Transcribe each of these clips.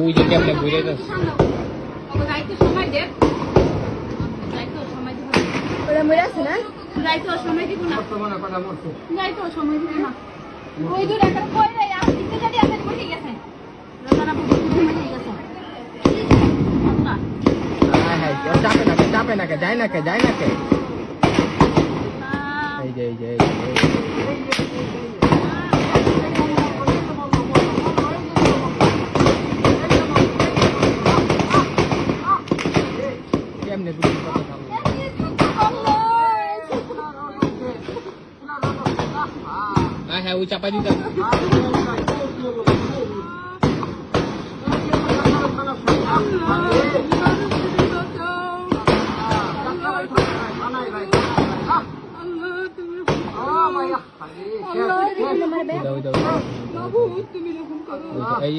ওই যে কেমনে ঘুরে যাচ্ছে যাইতে সময় দে মরে আছে না যাইতে সময় দিব না বর্তমানে কথা বলছো যাইতে সময় দিব না ওই দূর একটা কই আর যদি আছে আল্লাহ হ্যাঁ হ্যাঁ ও চাপে না কে চাপে না কে যায় না কে যায় এই যে এই যে, এই যে। ওই চাপাই দিতে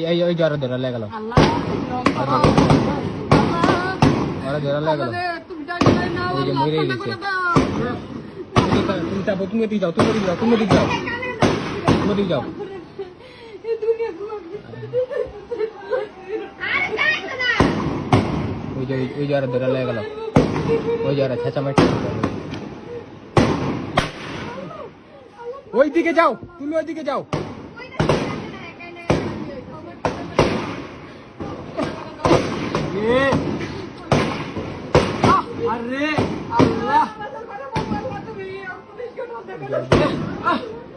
এই জ্বর ধরে লেগে গেল ওরা ধরে লেগে গেল মরে গেছে তুমি চাপো তুমি দিকে যাও তুমি দিকে যাও তুমি দিকে যাও তুমি যাও। ওই যে ওই জ্বর ধরে লেগে গেল। ওই জ্বর ছেঁচা মাটি ওই দিকে যাও তুমি ওই দিকে যাও আরে Allah.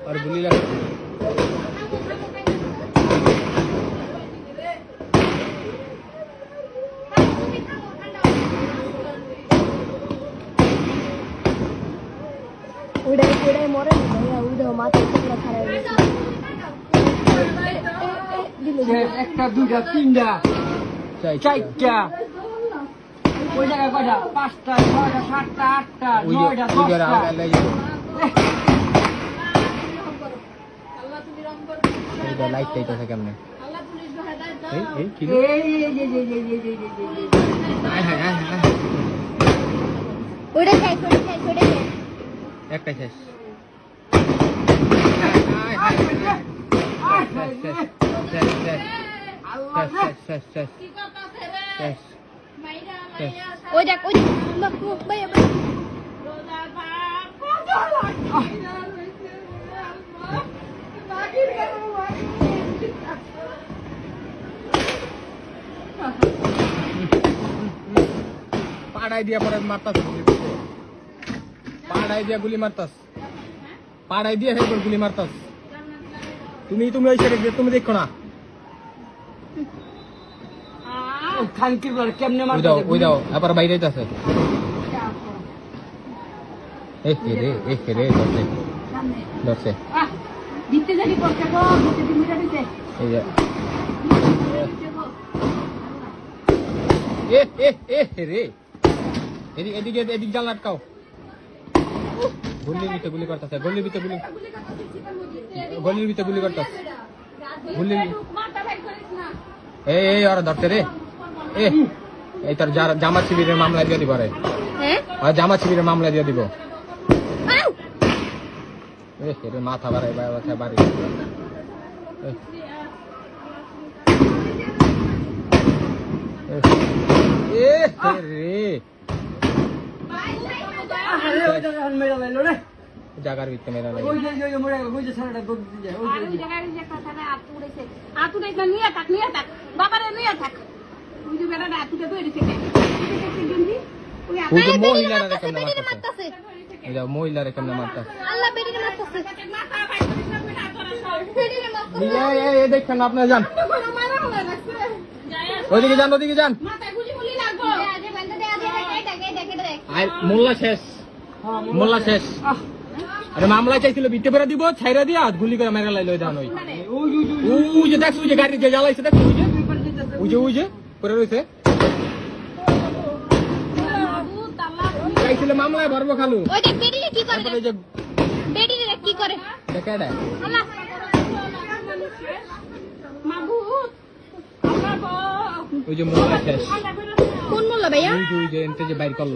Baru beli lah. Udah, udah, moren juga ya. Udah, mati sudah karena ini. Eh, eh, eh, Ekta juga pindah. Cai, cai, cai. Udah, ada pasta, ada sarta, ada, ada pasta. এটা light tight আছে কেমনে? এই এই কি ওটা শেষ ওটা শেষ ওটা শেষ। একটাই শেষ ওইটা ওইটা পাড়াই দিয়া পরে মারতাস পাড়াই দিয়া গুলি মারতাস পাড়াই দিয়া হেবার গুলি মারতাস তুমি তুমি ওই সাইডে তুমি দেখো না। খানকির বল কেমনে ওই দাও ওই দাও আবার বাইরে যাইতাছে। এ রে এ রে ধরছে। ধরছে। দিতে যাবি করতে গো দিতে দিতে দিতে এই যে। এ এ এ রে। এদিকে এদিকে জাল আটকাও। গলির ভিতরে গুলি করতেছে গলির ভিতরে গুলি গলির ভিতরে গুলি করতেছে। গুলি মাথা ভাই করিস না এই এই ওরা ধরছে রে। এ এই তোর জামা শিবিরের মামলা দিয়ে দিব রে। হ্যাঁ? আর জামা শিবিরের মামলা দিয়ে দিব। মাথা বাড়াই মাথা বাড়ি এ। রে। জাগার ভিতরে মেরা লাগে ওই যে ওই যে মরে ওই যে সারাটা গদ দিয়ে যায় ওই যে যে। আতু উড়েছে। আতু থাক থাক। থাক। ওই যে ওই যে মারতাছে যে কেমনে মারতাছে। আল্লাহ মারতাছে। মাথা ভাই মারতাছে। এই দেখেন আপনি যান। ওইদিকে যান ওইদিকে যান। মাথায় গুলি গুলি লাগবো। মোল্লা শেষ। মোল্লা শেষ। আরে মামলা চাইছিল বিতে পেরা দিব ছাইরা দিয়া গুলি করে মেরা লাইলো দান ওই। ওই যে দেখছ যে গাড়ি যে জ্বালাইছে দেখছ ওই যে? ওই যে ওই যে পরে রয়েছে চাইছিল মামলায় ভরবো খালু। ওই দেখ বেরিয়ে কি করে ওই যে দেখ কি করে। দেখে আল্লাহ মাবুত ওই যে মোল্লা শেষ। কোন মোল্লা ভাইয়া? ওই যে এনতে যে বাইর করল।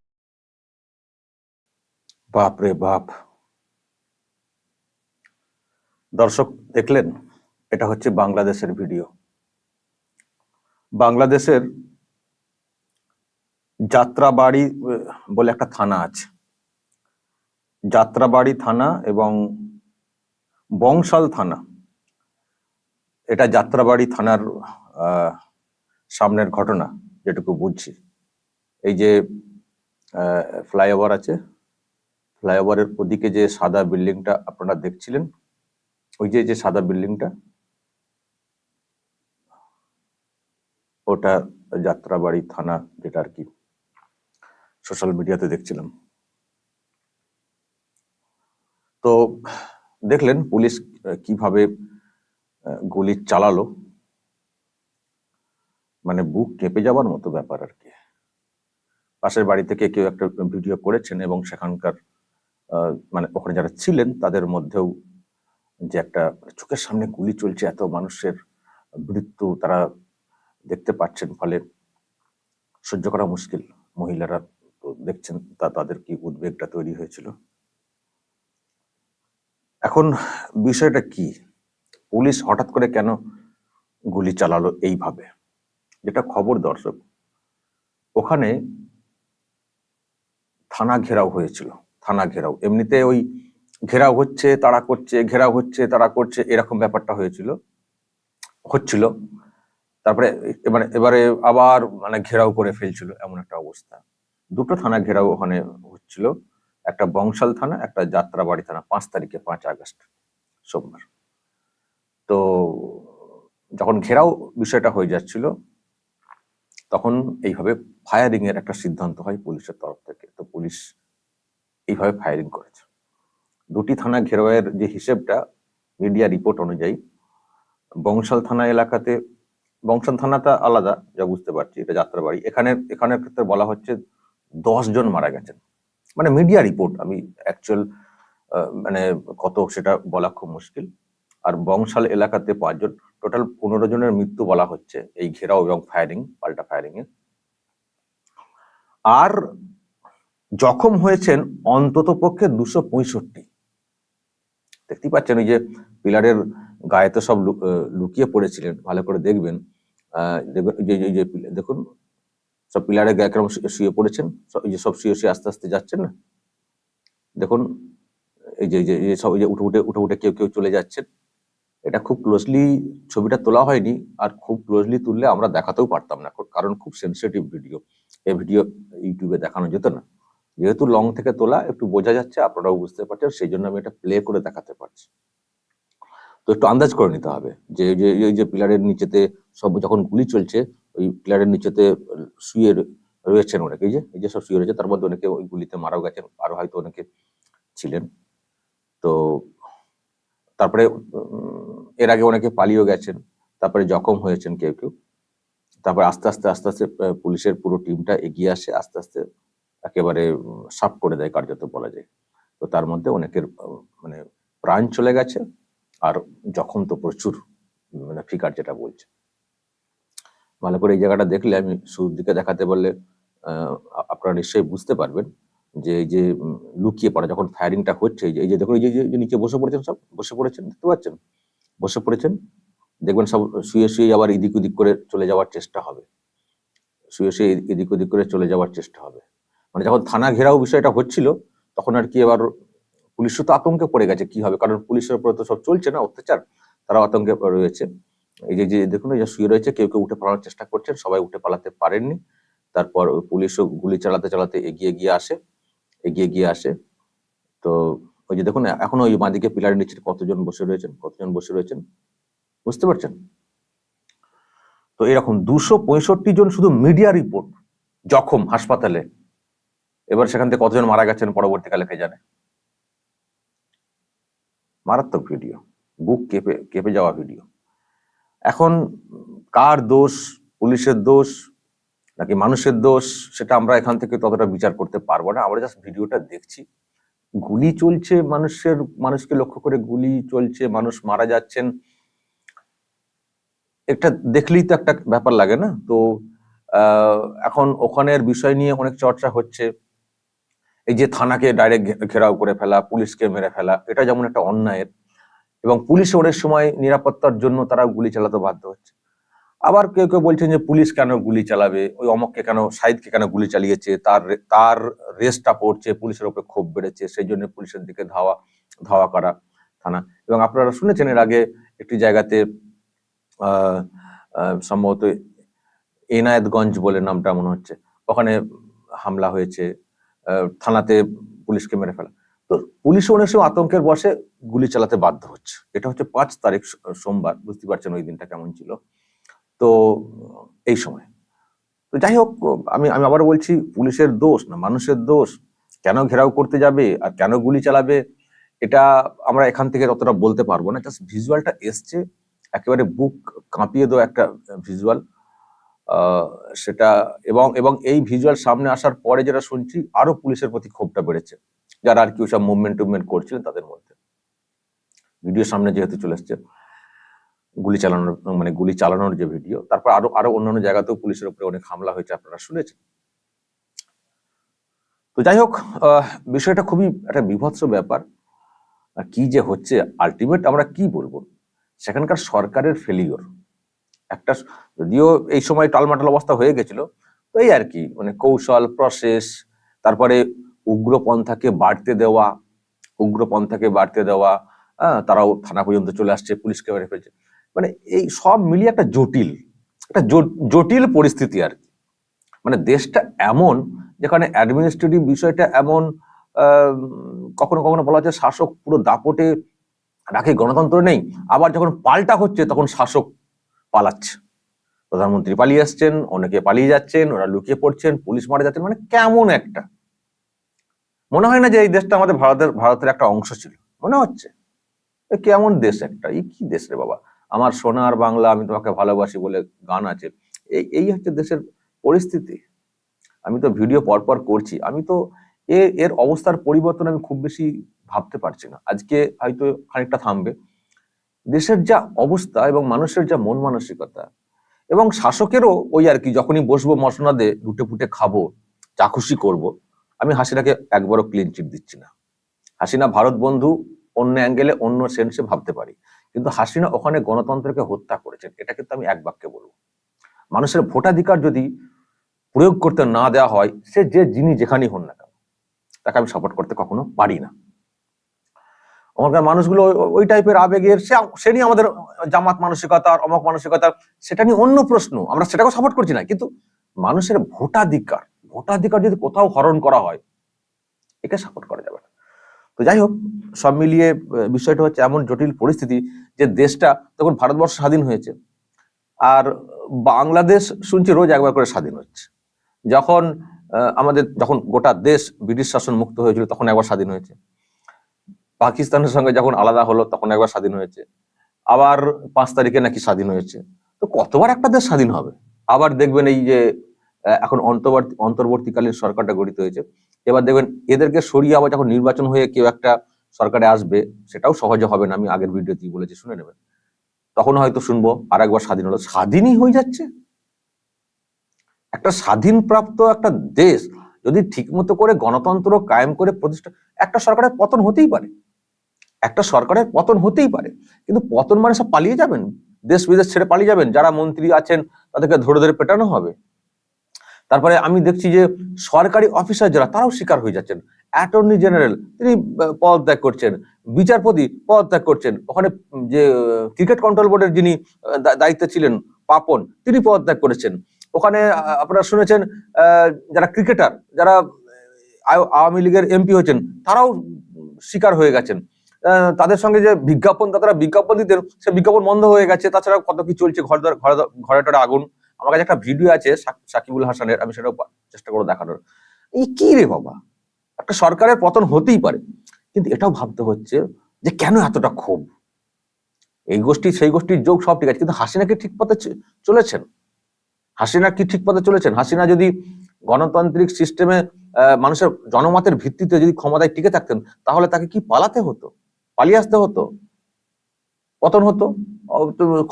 বাপ রে বাপ। দর্শক, দেখলেন? এটা হচ্ছে বাংলাদেশের ভিডিও। বাংলাদেশের যাত্রাবাড়ি বলে একটা থানা আছে। যাত্রাবাড়ি থানা এবং বংশাল থানা। এটা যাত্রাবাড়ি থানার সামনের ঘটনা, যেটুকু বুঝছি। এই যে ফ্লাইওভার আছে ফ্লাইওভারের ওদিকে যে সাদা বিল্ডিংটা আপনারা দেখছিলেন, ওই যে যে সাদা বিল্ডিংটা, ওটা যাত্রাবাড়ি থানা যেটা আর কি, সোশ্যাল মিডিয়াতে দেখছিলাম। তো দেখলেন পুলিশ কীভাবে গুলি চালালো মানে বুক কেঁপে যাওয়ার মতো ব্যাপার আর কি। পাশের বাড়ি থেকে কেউ একটা ভিডিও করেছেন এবং সেখানকার মানে ওখানে যারা ছিলেন তাদের মধ্যেও যে একটা চোখের সামনে গুলি চলছে, এত মানুষের মৃত্যু তারা দেখতে পাচ্ছেন, ফলে সহ্য করা মুশকিল। মহিলারা তো দেখছেন তা, তাদের কি উদ্বেগটা তৈরি হয়েছিল। এখন বিষয়টা কি? পুলিশ হঠাৎ করে কেন গুলি চালালো এইভাবে? যেটা খবর দর্শক, ওখানে থানা ঘেরাও হয়েছিল। থানা ঘেরাও। এমনিতে ওই ঘেরাও হচ্ছে তারা করছে, ঘেরাও হচ্ছে তারা করছে, এরকম ব্যাপারটা হয়েছিল। হচ্ছিল। তারপরে এবারে এবারে আবার মানে ঘেরাও করে ফেলছিল এমন একটা অবস্থা। দুটো থানা ঘেরাও ওখানে হচ্ছিল। একটা বংশাল থানা, একটা যাত্রাবাড়ি থানা, পাঁচ তারিখে পাঁচ আগস্ট সোমবার। তো যখন ঘেরাও বিষয়টা হয়ে যাচ্ছিল, তখন এইভাবে ফায়ারিং এর একটা সিদ্ধান্ত হয় পুলিশের তরফ থেকে। তো পুলিশ এইভাবে ফায়ারিং করেছে। দুটি থানা ঘেরাওয়ের যে হিসেবটা মিডিয়া রিপোর্ট অনুযায়ী, বংশাল থানা এলাকাতে, বংশাল থানাটা আলাদা, যা বুঝতে পারছি, এটা যাত্রাবাড়ি। এখানে এখানের ক্ষেত্রে বলা হচ্ছে দশ জন মারা গেছেন। মানে মিডিয়া রিপোর্ট আমি অ্যাকচুয়াল মানে কত সেটা বলা খুব মুশকিল। আর বংশাল এলাকাতে পাঁচজন টোটাল পনেরো জনের মৃত্যু বলা হচ্ছে এই ঘেরাও এবং ফায়ারিং পাল্টা ফায়ারিং এ। আর জখম হয়েছেন অন্তত পক্ষে দুশো পঁয়ষট্টি। দেখতেই পাচ্ছেন ওই যে পিলারের গায়ে তো সব লুকিয়ে পড়েছিলেন, ভালো করে দেখবেন। যে দেখুন, সব পিলারের গায়ে শু- শুয়ে পড়েছেন যে সব শুয়ে শুয়ে আস্তে আস্তে যাচ্ছেন না? দেখুন, এই যে যে সব যে উঠে উঠে উঠে উঠে কেউ কেউ চলে যাচ্ছেন। এটা খুব ক্লোজলি ছবিটা তোলা হয়নি, আর খুব ক্লোজলি তুললে আমরা দেখাতেও পারতাম না, কারণ খুব সেন্সিটিভ ভিডিও এই ভিডিও ইউটিউবে দেখানো যেত না। যেহেতু লং থেকে তোলা, একটু বোঝা যাচ্ছে, আপনারাও বুঝতে পারছেন, সেই জন্য আমি এটা প্লে করে দেখাতে পারছি। তো একটু আন্দাজ করে নিতে হবে, যে এই যে পিলারের নিচেতে সব যখন গুলি চলছে, ওই পিলারের নিচেতে শুয়ে রয়েছেন অনেকে, এই যে এই যে সব শুয়ে রয়েছে, তার মধ্যে অনেকে ওই গুলিতে মারাও গেছেন, আরও হয়তো অনেকে ছিলেন। তো তারপরে এর আগে অনেকে পালিয়েও গেছেন, তারপরে জখম হয়েছেন কেউ কেউ। তারপরে আস্তে আস্তে আস্তে আস্তে পুলিশের পুরো টিমটা এগিয়ে আসে, আস্তে আস্তে একেবারে সাফ করে দেয় কার্যত বলা যায়। তো তার মধ্যে অনেকের মানে প্রাণ চলে গেছে আর জখম তো প্রচুর মানে ফিকার যেটা বলছে। ভালো করে এই জায়গাটা দেখলে আমি শুরুর দিকে দেখাতে আহ, আপনারা নিশ্চয়ই বুঝতে পারবেন যে এই যে লুকিয়ে পড়া যখন ফায়ারিংটা হচ্ছে এই যে- দেখুন এই যে নিচে বসে পড়েছেন সব বসে পড়েছেন দেখতে পাচ্ছেন? বসে পড়েছেন দেখবেন সব শুয়ে শুয়ে আবার এদিক ওদিক করে চলে যাওয়ার চেষ্টা হবে। শুয়ে শুয়ে এদিক ওদিক করে চলে যাওয়ার চেষ্টা হবে। মানে যখন থানা ঘেরাও বিষয়টা হচ্ছিল, তখন আর কি এবার পুলিশও তো আতঙ্কে পড়ে গেছে, কি হবে? কারণ পুলিশের উপরে তো সব চলছে না, অত্যাচার, তারা আতঙ্কে রয়েছে। এই যে দেখুন, এই যে শুয়ে রয়েছে, কেউ কেউ উঠে পালানোর চেষ্টা করছেন, সবাই উঠে পালাতে পারেননি। তারপর পুলিশও গুলি চালাতে চালাতে এগিয়ে গিয়ে আসে, এগিয়ে গিয়ে আসে। তো ওই যে দেখুন, এখন ওই মাদিকে পিলারের নিচে কতজন বসে রয়েছেন, কতজন বসে রয়েছেন, বুঝতে পারছেন? তো এরকম দুশো পঁয়ষট্টি জন শুধু মিডিয়া রিপোর্ট, জখম হাসপাতালে। এবার সেখান থেকে কতজন মারা গেছেন পরবর্তীকালে কে জানে? মারাত্মক ভিডিও বুক কেঁপে কেঁপে যাওয়া ভিডিও এখন কার দোষ? পুলিশের দোষ? নাকি মানুষের দোষ? সেটা আমরা এখান থেকে ততটা বিচার করতে পারব না। আমরা জাস্ট ভিডিওটা দেখছি। গুলি চলছে মানুষের, মানুষকে লক্ষ্য করে গুলি চলছে, মানুষ মারা যাচ্ছেন। একটা দেখলেই তো একটা ব্যাপার লাগে না। তো এখন ওখানের বিষয় নিয়ে অনেক চর্চা হচ্ছে। এই যে থানাকে ডাইরেক্ট ঘেরাও করে ফেলা, পুলিশকে মেরে ফেলা, এটা যেমন একটা অন্যায়ের এবং পুলিশ অনেক সময় নিরাপত্তার জন্য তারা গুলি চালাতে বাধ্য হচ্ছে। আবার কেউ কেউ বলছেন যে পুলিশ কেন গুলি চালাবে? ওই অমককে কেন সাইদকে কেন গুলি চালিয়েছে? তার তার রেসটা পড়ছে, পুলিশের উপরে ক্ষোভ বেড়েছে, সেই জন্য পুলিশের দিকে ধাওয়া ধাওয়া করা থানা। এবং আপনারা শুনেছেন এর আগে একটি জায়গাতে সম্ভবত এনায়েতগঞ্জ বলে নামটা মনে হচ্ছে। ওখানে হামলা হয়েছে। থানাতে পুলিশকে মেরে ফেলা। তো পুলিশ অনেক সময় আতঙ্কের বসে গুলি চালাতে বাধ্য হচ্ছে। এটা হচ্ছে পাঁচ তারিখ সোমবার, বুঝতে পারছেন ওই দিনটা কেমন ছিল। তো, এই সময়। তো যাই হোক, আমি আমি আবার বলছি, পুলিশের দোষ না, মানুষের দোষ। কেন ঘেরাও করতে যাবে আর কেন গুলি চালাবে, এটা আমরা এখান থেকে ততটা বলতে পারব না। জাস্ট ভিজুয়ালটা এসছে, একেবারে বুক কাঁপিয়ে দেওয়া একটা ভিজুয়াল। সেটা এবং এবং এই ভিজুয়াল সামনে আসার পরে যেটা শুনছি, আরও পুলিশের প্রতি ক্ষোভটা বেড়েছে। যারা আর কি ওসব মুভমেন্ট টুভমেন্ট করছিলেন তাদের মধ্যে। ভিডিও সামনে যেহেতু চলে এসছে, গুলি চালানোর মানে গুলি চালানোর যে ভিডিও তারপর আরও আরও অন্যান্য জায়গাতেও পুলিশের উপরে অনেক হামলা হয়েছে, আপনারা শুনেছেন। তো যাই হোক বিষয়টা খুবই একটা বিভৎস ব্যাপার। কি যে হচ্ছে আলটিমেট আমরা কি বলব? সেখানকার সরকারের ফেলিওর একটা যদিও এই সময় টালমাটাল অবস্থা হয়ে গেছিল, তো এই আর কি মানে কৌশল প্রসেস তারপরে উগ্রপন্থাকে বাড়তে দেওয়া, উগ্রপন্থাকে বাড়তে দেওয়া হ্যাঁ তারাও থানা পর্যন্ত চলে আসছে, পুলিশকে মেরে ফেলছে। মানে এই সব মিলিয়ে একটা জটিল, একটা জট- জটিল পরিস্থিতি আর কি। মানে দেশটা এমন, যেখানে অ্যাডমিনিস্ট্রেটিভ বিষয়টা এমন কখনো কখনো বলা হচ্ছে শাসক পুরো দাপটে রাখে, গণতন্ত্র নেই, আবার যখন পাল্টা হচ্ছে তখন শাসক পালাচ্ছে। প্রধানমন্ত্রী পালিয়ে আসছেন, অনেকে পালিয়ে যাচ্ছেন, ওরা লুকিয়ে পড়ছেন, পুলিশ মারা যাচ্ছেন মানে কেমন একটা। মনে হয় না যে এই দেশটা আমাদের ভারতের ভারতের একটা অংশ ছিল। মনে হচ্ছে। কেমন দেশ একটা এই কি দেশ রে বাবা? আমার সোনার বাংলা, আমি তোমাকে ভালোবাসি বলে গান আছে। এই এই হচ্ছে দেশের পরিস্থিতি। আমি তো ভিডিও পরপর করছি। আমি তো এর এর অবস্থার পরিবর্তন আমি খুব বেশি ভাবতে পারছি না। আজকে হয়তো খানিকটা থামবে। দেশের যা অবস্থা এবং মানুষের যা মন মানসিকতা এবং শাসকেরও ওই আর কি, যখনই বসবো মসনাদে লুটে পুটে খাব খুশি করব, আমি হাসিনাকে একবারও ক্লিন চিট দিচ্ছি না। হাসিনা ভারত বন্ধু, অন্য অ্যাঙ্গেলে অন্য সেন্সে ভাবতে পারি। কিন্তু হাসিনা ওখানে গণতন্ত্রকে হত্যা করেছেন, এটা কিন্তু আমি এক বাক্যে বলব। মানুষের ভোটাধিকার যদি প্রয়োগ করতে না দেওয়া হয়, সে যে যিনি যেখানেই হন না কেন, তাকে আমি সাপোর্ট করতে কখনো পারি না। আমার মানুষগুলো ওই- টাইপের আবেগের সে সে নিয়ে আমাদের জামাত মানসিকতার, অমক মানসিকতার, সেটা নিয়ে অন্য প্রশ্ন। আমরা সেটাকেও সাপোর্ট করছি না। কিন্তু মানুষের ভোটাধিকার ভোটাধিকার যদি কোথাও হরণ করা হয়, একে সাপোর্ট করা যাবে না। তো যাই হোক, সব মিলিয়ে বিষয়টা হচ্ছে এমন জটিল পরিস্থিতি যে দেশটা তখন ভারতবর্ষ স্বাধীন হয়েছে। আর বাংলাদেশ শুনছি রোজ একবার করে স্বাধীন হচ্ছে। যখন আমাদের, যখন গোটা দেশ ব্রিটিশ শাসন মুক্ত হয়েছিল, তখন একবার স্বাধীন হয়েছে। পাকিস্তানের সঙ্গে যখন আলাদা হলো, তখন একবার স্বাধীন হয়েছে। আবার পাঁচ তারিখে নাকি স্বাধীন হয়েছে। তো কতবার একটা দেশ স্বাধীন হবে? আবার দেখবেন এই যে এখন অন্তর্বর্তী অন্তর্বর্তীকালীন সরকারটা গঠিত হয়েছে। এবার দেখবেন এদেরকে সরিয়ে আবার যখন নির্বাচন হয়ে কেউ একটা সরকারে আসবে, সেটাও সহজে হবে না। আমি আগের ভিডিওতেই বলেছি, শুনে নেবেন। তখন হয়তো শুনব, আর একবার স্বাধীন হলো। স্বাধীনই হয়ে যাচ্ছে। একটা স্বাধীন প্রাপ্ত একটা দেশ যদি ঠিকমতো করে গণতন্ত্র কায়েম করে প্রতিষ্ঠা, একটা সরকারের পতন হতেই পারে। একটা সরকারের পতন হতেই পারে। কিন্তু পতন মানে সব পালিয়ে যাবেন। দেশ বিদেশ ছেড়ে পালিয়ে যাবেন। যারা মন্ত্রী আছেন, তাদেরকে ধরে ধরে পেটানো হবে। তারপরে আমি দেখছি যে সরকারি অফিসার যারা, তারাও শিকার হয়ে যাচ্ছেন। অ্যাটর্নি জেনারেল, তিনি পদত্যাগ করছেন। বিচারপতি পদত্যাগ করছেন। ওখানে যে, ক্রিকেট কন্ট্রোল বোর্ডের যিনি দায়িত্বে ছিলেন, পাপন, তিনি পদত্যাগ করেছেন। ওখানে আপনারা শুনেছেন যারা ক্রিকেটার, যারা আওয়ামী লীগের এমপি হয়েছেন, তারাও শিকার হয়ে গেছেন। তাদের সঙ্গে যে বিজ্ঞাপন তারা বিজ্ঞাপন দিতেন, সে বিজ্ঞাপন বন্ধ হয়ে গেছে। তাছাড়া কত কি চলছে ঘর ঘরে ঘরে আগুন। আমার কাছে একটা ভিডিও আছে সাকিবুল হাসানের, আমি সেটাও চেষ্টা করব দেখানোর। এই কি রে বাবা? একটা সরকারের পতন হতেই পারে। কিন্তু এটাও ভাবতে হচ্ছে যে কেন এতটা ক্ষোভ? এই গোষ্ঠী, সেই গোষ্ঠীর যোগ সব ঠিক আছে, কিন্তু হাসিনা কি ঠিক পথে চলেছেন? হাসিনা কি ঠিক পথে চলেছেন? হাসিনা যদি গণতান্ত্রিক সিস্টেমে মানুষের জনমতের ভিত্তিতে যদি ক্ষমতায় টিকে থাকতেন, তাহলে তাকে কি পালাতে হতো? পালিয়ে আসতে হতো। পতন হতো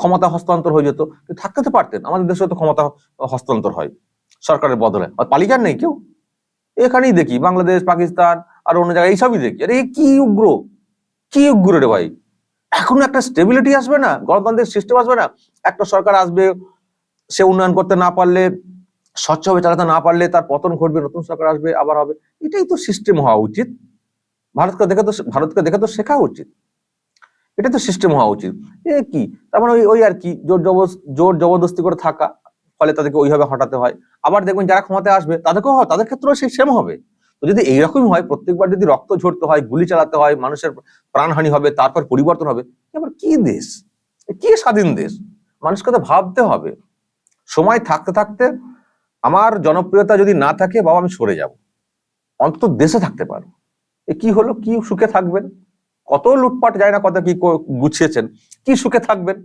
ক্ষমতা হস্তান্তর হয়ে যেত। থাকতে তো পারতেন, আমাদের দেশে তো ক্ষমতা হস্তান্তর হয়, সরকারের বদলে। আর পালিয়ে যান নেই কেউ? এখানেই দেখি, বাংলাদেশ, পাকিস্তান, আর অন্য জায়গায়, এইসবই দেখি। আরে কি উগ্র? কি উগ্র রে ভাই? এখন একটা স্টেবিলিটি আসবে না? গণতান্ত্রিক সিস্টেম আসবে না? একটা সরকার আসবে, সে উন্নয়ন করতে না পারলে স্বচ্ছভাবে চালাতে না পারলে তার পতন ঘটবে, নতুন সরকার আসবে, আবার হবে। এটাই তো সিস্টেম হওয়া উচিত। ভারতকে দেখে তো ভারতকে দেখে তো শেখা উচিত। এটা তো সিস্টেম হওয়া উচিত। এ কি? তার মানে ওই ওই আর কি, জোর জবর জোর জবরদস্তি করে থাকা, ফলে তাদেরকে ওইভাবে হটাতে হয়। আবার দেখবেন যারা ক্ষমতায় আসবে, তাদেরকেও হয় তাদের ক্ষেত্রেও সেই সেম হবে। তো যদি এইরকমই হয়, প্রত্যেকবার যদি রক্ত ঝরতে হয়, গুলি চালাতে হয়, মানুষের প্রাণহানি হবে, তারপর পরিবর্তন হবে, এ আবার কি দেশ? কি স্বাধীন দেশ? মানুষকে তো ভাবতে হবে। সময় থাকতে থাকতে আমার জনপ্রিয়তা যদি না থাকে, বাবা আমি সরে যাব। অন্তত দেশে থাকতে পারব। কি হলো? কি সুখে থাকবেন? কত লুটপাট যায় না কত কি গুছিয়েছেন? কি সুখে থাকবেন?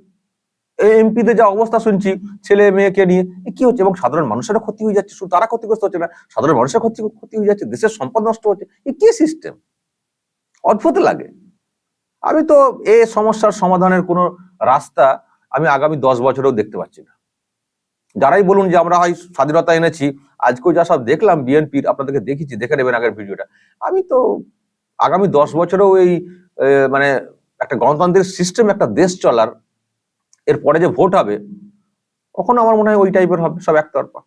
এমপিদের যা অবস্থা শুনছি, ছেলে মেয়েকে নিয়ে কি হচ্ছে? এবং সাধারণ মানুষেরও ক্ষতি হয়ে যাচ্ছে, শুধু তারা ক্ষতিগ্রস্ত হচ্ছে না, সাধারণ মানুষের ক্ষতি ক্ষতি হয়ে যাচ্ছে, দেশের সম্পদ নষ্ট হচ্ছে। এ কি সিস্টেম অদ্ভুত লাগে। আমি তো এ সমস্যার সমাধানের কোনো রাস্তা আমি আগামী দশ বছরেও দেখতে পাচ্ছি না। যারাই বলুন যে আমরা হয় স্বাধীনতা এনেছি, আজকেও যা সব দেখলাম, বিএনপির, আপনাদেরকে দেখেছি, দেখে নেবেন আগের ভিডিওটা। আমি তো আগামী দশ বছরেও এই মানে একটা গণতান্ত্রিক সিস্টেম একটা দেশ চলার, এর পরে যে ভোট হবে, কখনো আমার মনে হয় ওই টাইপের হবে, সব একতরফা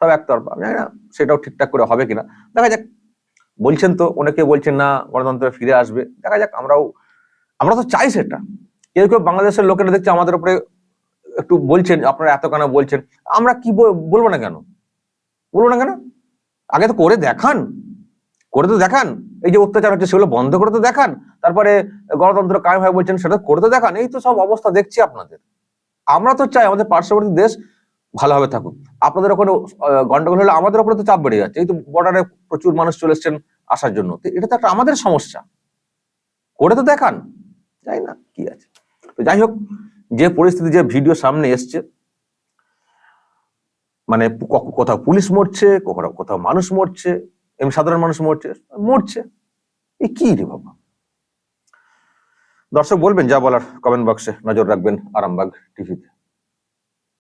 সব একতরফা। জানি না সেটাও ঠিকঠাক করে হবে কিনা। দেখা যাক। বলছেন তো, অনেকে বলছেন না, গণতন্ত্র ফিরে আসবে। দেখা যাক, আমরাও, আমরা তো চাই সেটা। কেউ কেউ বাংলাদেশের লোকেরা দেখছে আমাদের উপরে একটু বলছেন, আপনারা এত কেন বলছেন। আমরা কি বলব না কেন? বলব না কেন? আগে তো করে দেখান। করে তো দেখান। এই যে অত্যাচার হচ্ছে সেগুলো বন্ধ করে তো দেখান। তারপরে গণতন্ত্র কায়েম হয় বলছেন, সেটা করে তো দেখান। এই তো সব অবস্থা দেখছি আপনাদের। আমরা তো চাই আমাদের পার্শ্ববর্তী দেশ ভালোভাবে থাকুক। আপনাদের ওখানে গন্ডগোল হলে আমাদের ওপরে তো চাপ বেড়ে যাচ্ছে। এই তো বর্ডারে প্রচুর মানুষ চলে এসছেন আসার জন্য। এটা তো একটা আমাদের সমস্যা। করে তো দেখান। যাই না, কি আছে। তো যাই হোক, যে পরিস্থিতি, যে ভিডিও সামনে এসছে মানে কোথাও পুলিশ মরছে, কোথাও কোথাও মানুষ মরছে এমনি সাধারণ মানুষ মরছে মরছে। এ কি রে বাবা? দর্শক, বলবেন যা বলার কমেন্ট বক্সে নজর রাখবেন আরামবাগ টিভিতে